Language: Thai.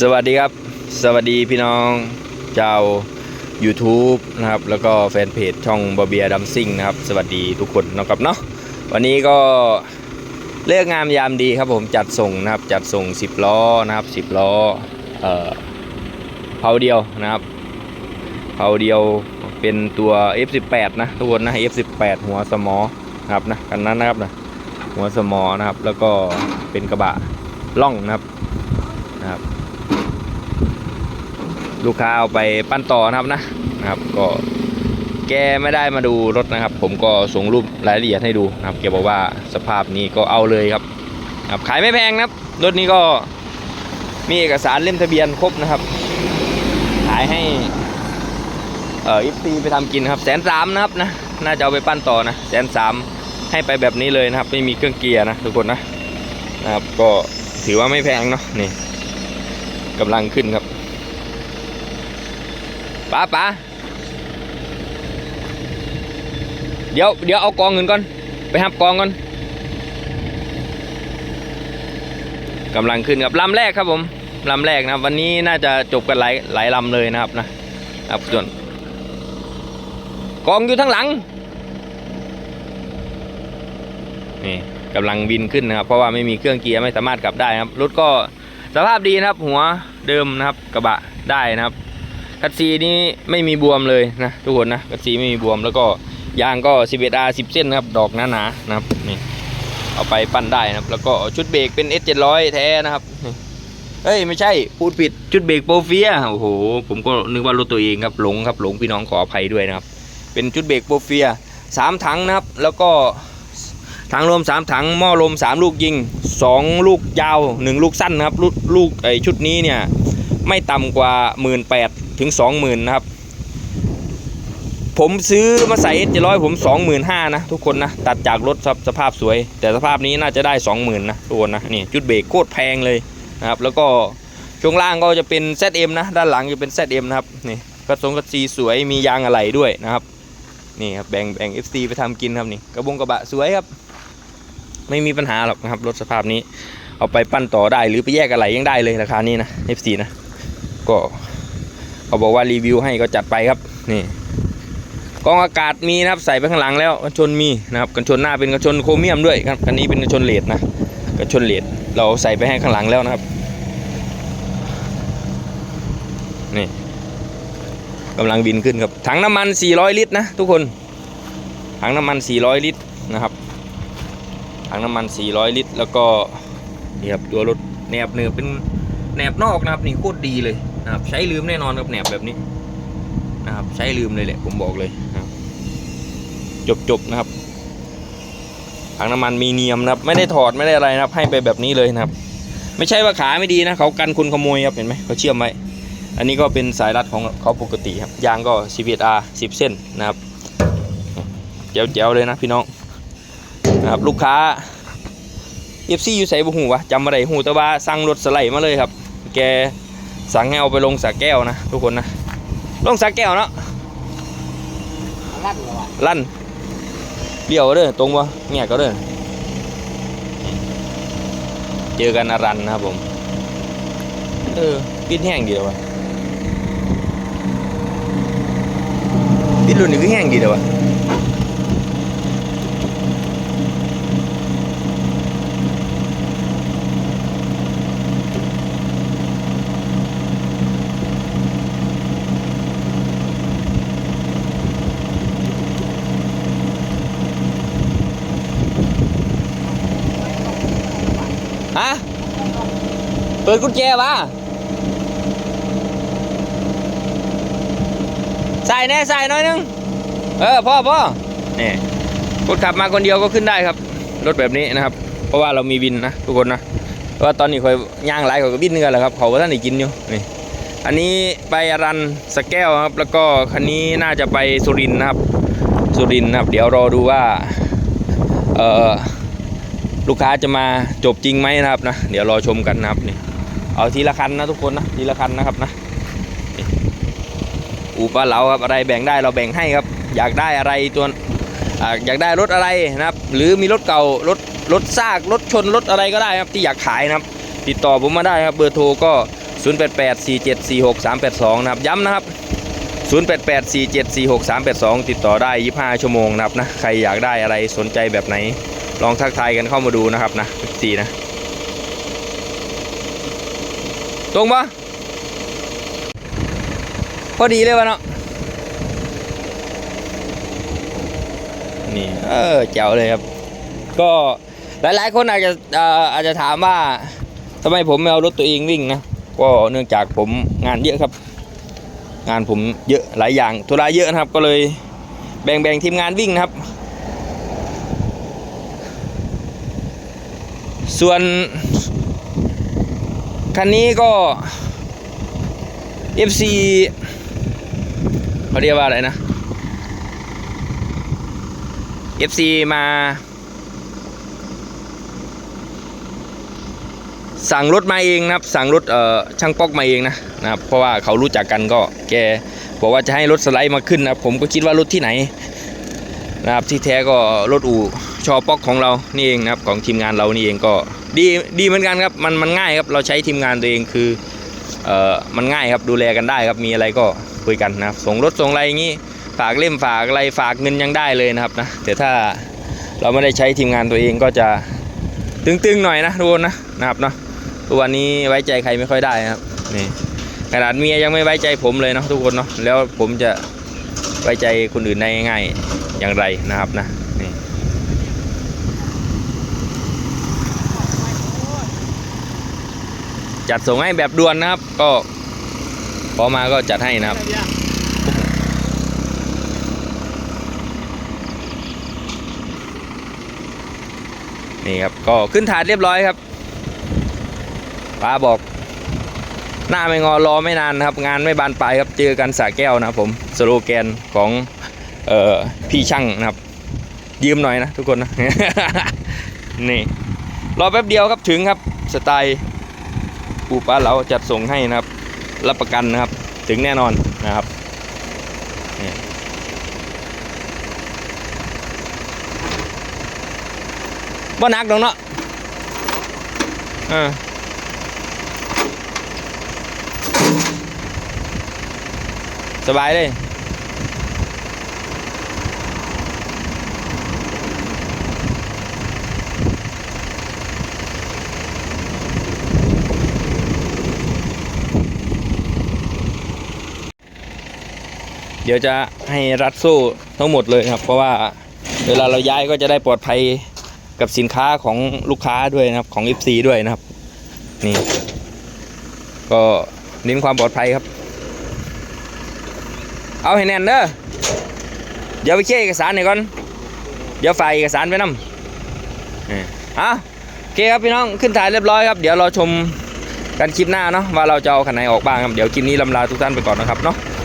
สวัสดีครับ สวัสดีพี่น้องชาว YouTube นะครับ แล้วก็แฟนเพจช่องบาเบียดัมซิ่งนะครับ สวัสดีทุกคนนะครับเนาะวันนี้ก็เลือกงามยามดีครับผมจัดส่งนะครับจัดส่ง 10 ล้อนะครับ 10 ล้อเอ่อเผาเดียวนะครับเผาเดียวเป็นตัว F18 นะทุกคนนะ F18 หัวสมอนะครับนะคันนั้นนะครับนะหัวสมอนะครับ แล้วก็เป็นกระบะล่องนะครับนะครับ ลูกค้าเอาไปปั้นต่อนะครับนะนะครับ ก็แกไม่ได้มาดูรถนะครับ ผมก็ส่งรูปรายละเอียดให้ดูนะครับแกบอกว่าสภาพนี้ก็เอาเลยครับครับขายไม่แพงนะครับ รถนี้ก็มีเอกสารเล่มทะเบียนครบนะครับ ขายให้เอ่อฟซีไปทำกินครับแสนสามนะครับนะน่าจะเอาไปปั้นต่อนะแสนสามให้ไปแบบนี้เลยนะครับ ไม่มีเครื่องเกียร์นะทุกคนนะนะครับก็ถือว่าไม่แพงเนาะนี่กำลังขึ้นครับ ป้าป้าเดี๋ยวเดี๋ยวเอากองเงินก่อน ไปหับกองก่อนกำลังขึ้นครับลำแรกครับผมลำแรกนะครับ วันนี้น่าจะจบกันหลายหลายลำเลยนะครับนะครับส่วนกองอยู่ทั้งหลังนี่กำลังบินขึ้นนะครับ เพราะว่าไม่มีเครื่องเกียร์ไม่สามารถกลับได้นะครับรถก็สภาพดีนะครับ หัวเดิมนะครับ กระบะได้นะครับ คัดซีนี้ไม่มีบวมเลยนะทุกคนนะคัดซีไม่มีบวมแล้วก็ยางก็ 11R 10 เส้นนะครับ ดอกหนาๆนะครับนี่เอาไปปั้นได้นะครับ แล้วก็ชุดเบรกเป็น S700 แท้นะครับเฮ้ยไม่ใช่พูดผิดชุดเบรกโปรเฟียโอ้โหผมก็นึกว่ารถตัวเองครับหลงครับหลงพี่น้องขออภัยด้วยนะครับ เป็นชุดเบรกโปรเฟียสามถังนะครับ แล้วก็ถังลม3ถังหม้อลม3ลูกยิง2ลูกยาว1ลูกสั้นนะครับลูกไอชุดนี้เนี่ยไม่ต่ำกว่า1 8ื่น ถึง20,000นะครับ ผมซื้อมาใส่เจ็ดร้อยผม25,000นะทุกคนนะ ตัดจากรถสภาพสวย แต่สภาพนี้น่าจะได้20,000นะทุกคนนะนี่จุดเบรกโคตรแพงเลยนะครับ แล้วก็ช่วงล่างก็จะเป็น ZM นะ ด้านหลังจะเป็น ZM นะครับนี่กระสงกระซีสวยมียางอะไหล่ด้วยนะครับนี่ครับแบ่งแบ่ง FC ไปทำกินครับนี่กระบงกระบะสวยครับ ไม่มีปัญหาหรอกนะครับรถสภาพนี้ เอาไปปั้นต่อได้หรือไปแยกอะไรยังได้เลยราคานี้นะ F4 นะก็ เขาบอกว่ารีวิวให้ก็จัดไปครับนี่กองอากาศมีนะครับใส่ไปข้างหลังแล้วกันชนมีนะครับกันชนหน้าเป็นกันชนโครเมียมด้วยครับคันนี้เป็นกันชนเลดนะกันชนเลดเราใส่ไปให้ข้างหลังแล้วนะครับนี่กำลังบินขึ้นครับถังน้ำมัน 400 ลิตรนะทุกคนถังน้ำมัน 400 ลิตรนะครับถังน้ำมัน 400 ลิตร แล้วก็นี่ครับตัวรถแหนบเนือเป็นแหนบนอกนะครับนี่โคตรดีเลย นะครับใช้ลืมแน่นอนครับแหนบแบบนี้นะครับใช้ลืมเลยแหละผมบอกเลยนะครับจบจบนะครับถังน้ำมันมีเนียมนะครับ ไม่ได้ถอดไม่ได้อะไรนะครับ ให้ไปแบบนี้เลยนะครับ ไม่ใช่ว่าขาไม่ดีนะเขากันคนขโมยครับเห็นไหมเขาเชื่อมไว้อันนี้ก็เป็นสายรัดของเขาปกติครับยางก็ 11R 10 เส้นนะครับเจ๋วๆเลยนะพี่น้องนะครับลูกค้าเอฟซีอยู่ใส่บุหูวะจำอะไรหูต่ว่าสั่งรถสไลด์มาเลยครับ แก สั่งให้เอาไปลงสาแก้วนะทุกคนนะ ลงสาแก้วเนาะลั่นเลยว่ะลั่นเลี้ยวเด้อตรงวะเงียก็เด้อเจอกันอารันนะครับผม เออปิดแห้งดีเลยวะปิดรุ่นนี้ก็แห้งดีเลยวะ ฮะ เปิดกุญแจวะใส่แน่ใส่น่อยนึง เออพ่อพ่อนี่คนขับมาคนเดียวก็ขึ้นได้ครับ รถแบบนี้นะครับ เพราะว่าเรามีวินนะทุกคนนะเพราะว่าตอนนี้คอยย่างไหลเขาก็บินกันแหละครับ เขาก็ท่านได้กินอยู่นี่อันนี้ไปรันสแก้วครับ แล้วก็คันนี้น่าจะไปสุรินนะครับ สุรินนะครับ เดี๋ยวรอดูว่า เอ่อ ลูกค้าจะมาจบจริงไหมนะครับนะ เดี๋ยวรอชมกันนะครับนี่เอาทีละคันนะทุกคนนะทีละคันนะครับนะอูปลาเหลาครับอะไรแบ่งได้เราแบ่งให้ครับ อยากได้อะไรตัวออยากได้รถอะไรนะครับ หรือมีรถเก่ารถรถซากรถชนรถอะไรก็ได้ครับที่อยากขายนะครับ ติดต่อผมมาได้ครับเบอร์โทรก็ 0884746382 นะครับย้ำนะครับ 0884746382 ติดต่อได้ 25 ชั่วโมงนะครับนะใครอยากได้อะไรสนใจแบบไหน ลองทักทายกันเข้ามาดูนะครับนะสีนะ ตรงปะพอดีเลยวะเนาะนี่เออเจ๋วเลยครับ ก็หลายๆคนอาจจะอออาจจะถามว่าทำไมผมไม่เอารถตัวเองวิ่งนะก็เนื่องจากผมงานเยอะครับ งานผมเยอะหลายอย่างธุระเยอะนะครับ ก็เลยแบ่งแบ่งทีมงานวิ่งนะครับ ส่วน คันนี้ก็ FC เขาเรียกว่าอะไรนะ FC มาสั่งรถมาเองนะครับ สั่งรถเอ่อช่างป๊อกมาเองนะนะครับ เพราะว่าเขารู้จักกันก็แกบอกว่าจะให้รถสไลด์มาขึ้นนะผมก็คิดว่ารถที่ไหน นะครับที่แท้ก็รถอู่ ชอป๊อกของเรานี่เองนะครับของทีมงานเรานี่เองก็ดีดีเหมือนกันครับมันมันง่ายครับเราใช้ทีมงานตัวเองคือเอ่อมันง่ายครับดูแลกันได้ครับมีอะไรก็คุยกันนะครับส่งรถส่งอะไรอย่างนี้ฝากเล่มฝากอะไรฝากเงินยังได้เลยนะครับนะแต่ถ้าเราไม่ได้ใช้ทีมงานตัวเองก็จะตึงๆหน่อยนะทุกคนนะนะครับเนาะทุกวันนี้ไว้ใจใครไม่ค่อยได้นะครับนี่ขนาดเมียยังไม่ไว้ใจผมเลยเนาะทุกคนเนาะแล้วผมจะไว้ใจคนอื่นได้ง่ายๆอย่างไรนะครับนะนี่ จัดส่งให้แบบด่วนนะครับ ก็พอมาก็จัดให้นะครับ นี่ครับก็ขึ้นถาดเรียบร้อยครับป้าบอก หน้าไม่งอรอไม่นานนะครับ งานไม่บานปลายครับเจอกันสาแก้วนะครับผมสโลแกนของเอ่อพี่ช่างนะครับ ยืมหน่อยนะทุกคนนะ นี่ รอแป๊บเดียวครับถึงครับสไตล์ ปูป้าเราจัดส่งให้นะครับ รับประกันนะครับ ถึงแน่นอนนะครับบ่นักดอกเนาะเออสบายเลย เดี๋ยวจะให้รัดโซ่ทั้งหมดเลยครับ เพราะว่าเวลาเราย้ายก็จะได้ปลอดภัยกับสินค้าของลูกค้าด้วยนะครับของ FC ด้วยนะครับ นี่ ก็เน้นความปลอดภัยครับ เอาให้แน่นเด้อเดี๋ยวไปเคลียร์เอกสารหน่อยก่อน เดี๋ยวฝ่ายเอกสารไปนำอ่าเอาโอเคครับพี่น้องขึ้นถ่ายเรียบร้อยครับ เดี๋ยวเราชมกันคลิปหน้าเนาะว่าเราจะเอาคันไหนออกบ้างครับ เดี๋ยวคลิปนี้ลำลาทุกท่านไปก่อนนะครับเนาะ